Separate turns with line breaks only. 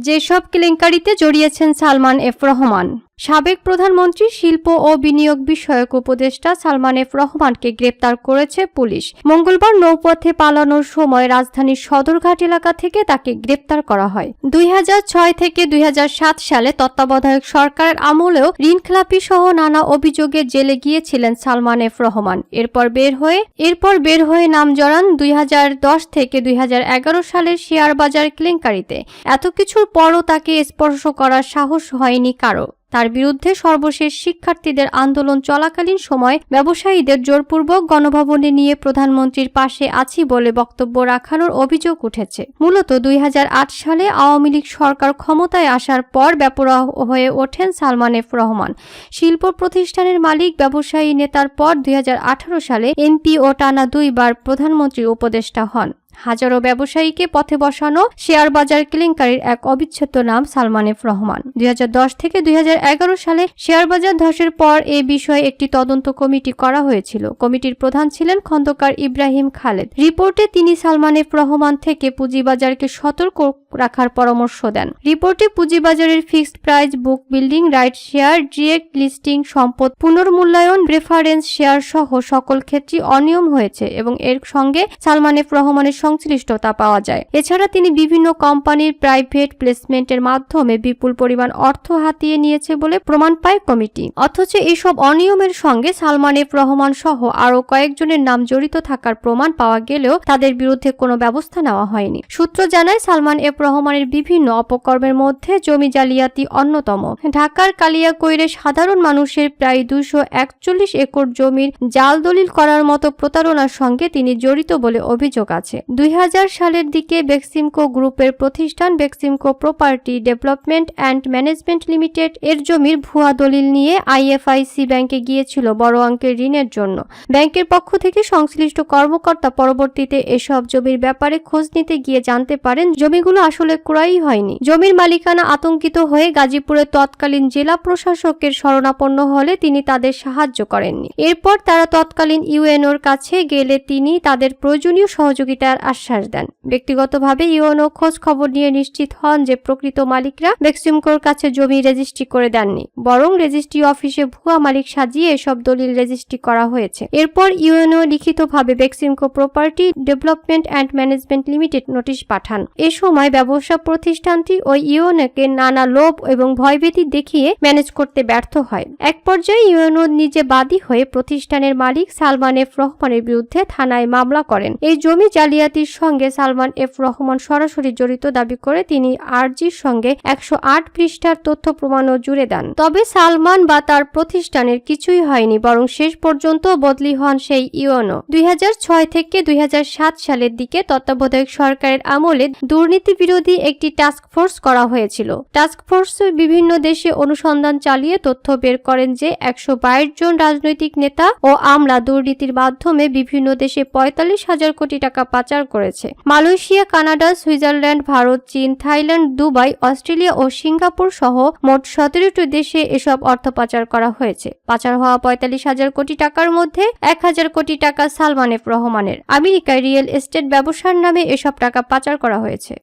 যেসব কেলেঙ্কারিতে জড়িয়েছেন সালমান এফ রহমান। সাবেক প্রধানমন্ত্রী শিল্প ও বিনিয়োগ বিষয়ক উপদেষ্টা সালমান এফ রহমানকে গ্রেপ্তার করেছে পুলিশ। মঙ্গলবার নৌপথে পালানোর সময় রাজধানীর সদরঘাট এলাকা থেকে তাকে গ্রেপ্তার করা হয়। দুই হাজার ছয় থেকে দুই হাজার সাত সালে তত্ত্বাবধায়ক সরকারের আমলেও ঋণখেলাপি সহ নানা অভিযোগে জেলে গিয়েছিলেন সালমান এফ রহমান। এরপর বের হয়ে, এরপর বের হয়ে নাম জড়ান দুই হাজার দশ থেকে দুই হাজার এগারো সালের শেয়ার বাজার কেলেঙ্কারিতে। এত কিছুর পরও তাকে স্পর্শ করার সাহস হয়নি কারও। তার বিরুদ্ধে সর্বশেষ শিক্ষার্থীদের আন্দোলন চলাকালীন সময় ব্যবসায়ীদের জোরপূর্বক গণভবনে নিয়ে প্রধানমন্ত্রীর পাশে আছি বলে বক্তব্য রাখানোর অভিযোগ উঠেছে। মূলত দুই হাজার আট সালে আওয়ামী লীগ সরকার ক্ষমতায় আসার পর ব্যাপরা হয়ে ওঠেন সালমান এফ রহমান। শিল্প প্রতিষ্ঠানের মালিক, ব্যবসায়ী নেতার পর দুই হাজার আঠারো সালে এমপি ও টানা দুইবার প্রধানমন্ত্রীর উপদেষ্টা হন। হাজারো ব্যবসায়ীকে পথে বসানো শেয়ার বাজার কেলেঙ্কারির এক অবিচ্ছেদ্য নাম সালমান এফ রহমান। দুই হাজার দশ থেকে দুই হাজার এগারো সালে শেয়ার বাজার ধসের পর এ বিষয়ে একটি তদন্ত কমিটি করা হয়েছিল। কমিটির প্রধান ছিলেন খন্দকার ইব্রাহিম খালেদ। রিপোর্টে তিনি সালমান এফ রহমান থেকে পুঁজিবাজারকে সতর্ক রাখার পরামর্শ দেন। রিপোর্টে পুঁজিবাজারের fixed price, book building, right share direct listing, সম্পদ, পুনর্মূল্যায়ন, রেফারেন্স শেয়ার সহ সকল ক্ষেত্রে অনিয়ম হয়েছে এবং এর সঙ্গে সালমান এফ রহমানের সংশ্লিষ্টতা পাওয়া যায়। এছাড়া তিনি বিভিন্ন কোম্পানির প্রাইভেট প্লেসমেন্টের মাধ্যমে বিপুল পরিমাণ অর্থ হাতিয়ে নিয়েছে বলে প্রমাণ পায় কমিটি। অথচ এইসব অনিয়মের সঙ্গে সালমান এফ রহমান সহ আরও কয়েকজনের নাম জড়িত থাকার প্রমাণ পাওয়া গেলেও তাদের বিরুদ্ধে কোনো ব্যবস্থা নেওয়া হয়নি। সূত্র জানায় সালমান এফ রহমানের বিভিন্ন অপকর্মের মধ্যে জমি জালিয়াতি অন্যতম। ঢাকার কালিয়াকৈরে সাধারণ মানুষের প্রায় দুশো একচল্লিশ একর জমির জাল দলিল করার মতো প্রতারণার সঙ্গে তিনি জড়িত বলে অভিযোগ আছে। দুই হাজার সালের দিকে বেক্সিমকো গ্রুপের প্রতিষ্ঠান Beximco property development and management limited এর জমির ভুয়া দলিল নিয়ে আইএফআইসি ব্যাংকে গিয়েছিল বড় অঙ্কের ঋণের জন্য। ব্যাংকের পক্ষ থেকে সংশ্লিষ্ট কর্মকর্তা পরবর্তীতে এসব জমির ব্যাপারে খোঁজ নিতে গিয়ে জানতে পারেন, জমিগুলো আসলে ক্রয়ই হয়নি। জমির মালিকানা আতঙ্কিত হয়ে গাজীপুরের তৎকালীন জেলা প্রশাসকের শরণাপন্ন হলে তিনি তাদের সাহায্য করেননি। এরপর তারা তৎকালীন ইউএনওর কাছে গেলে তিনি তাদের প্রয়োজনীয় সহযোগিতার আশ্বাস দেন। ব্যক্তিগতভাবে ইউএনও খোঁজ খবর নিয়ে নিশ্চিত হন যে প্রকৃত মালিকরা বেক্সিমকোর কাছে জমি রেজিস্ট্রি করে দেননি, বরং রেজিস্ট্রি অফিসে ভুয়া মালিক সাজিয়ে এসব দলিল রেজিস্ট্রি করা হয়েছে। এরপর ইউএনও লিখিতভাবে Beximco property development and management limited notice পাঠান। এ সময় ব্যবসা প্রতিষ্ঠানটি ওই ইউএনওকে নানা লোভ এবং ভয়ভীতি দেখিয়ে ম্যানেজ করতে ব্যর্থ হয়। এক পর্যায়ে ইউএনও নিজে বাদী হয়ে প্রতিষ্ঠানের মালিক সালমান এফ রহমানের বিরুদ্ধে থানায় মামলা করেন। এই জমি জালিয়াতির সঙ্গে সালমান এফ রহমান সরাসরি জড়িত দাবি করে তিনি আরজির সঙ্গে একশো আট পৃষ্ঠার তথ্য প্রমাণও জুড়ে দেন। তবে সালমান বা তার প্রতিষ্ঠানের কিছুই হয়নি, বরং শেষ পর্যন্ত বদলি হন সেই ইউএনও। দুই হাজার ছয় থেকে দুই হাজার সাত সালের দিকে তত্ত্বাবধায়ক সরকারের আমলে দুর্নীতি বিরোধী একটি টাস্ক ফোর্স করা হয়েছিল। টাস্ক ফোর্স বিভিন্ন দেশে অনুসন্ধান চালিয়ে তথ্য বের করেন যে একশো বাইশ জন রাজনৈতিক নেতা ও আমলা দুর্নীতির মাধ্যমে বিভিন্ন দেশে পঁয়তাল্লিশ হাজার কোটি টাকা পাচার করেছে। মালয়েশিয়া, কানাডা, সুইজারল্যান্ড, ভারত, চীন, থাইল্যান্ড, দুবাই, অস্ট্রেলিয়া ও সিঙ্গাপুর সহ মোট সতেরোটি দেশে এসব অর্থ পাচার করা হয়েছে। পাচার হওয়া পঁয়তাল্লিশ হাজার কোটি টাকার মধ্যে এক হাজার কোটি টাকা সালমানেফ রহমানের। আমেরিকায় রিয়েল এস্টেট ব্যবসার নামে এসব টাকা পাচার করা হয়েছে।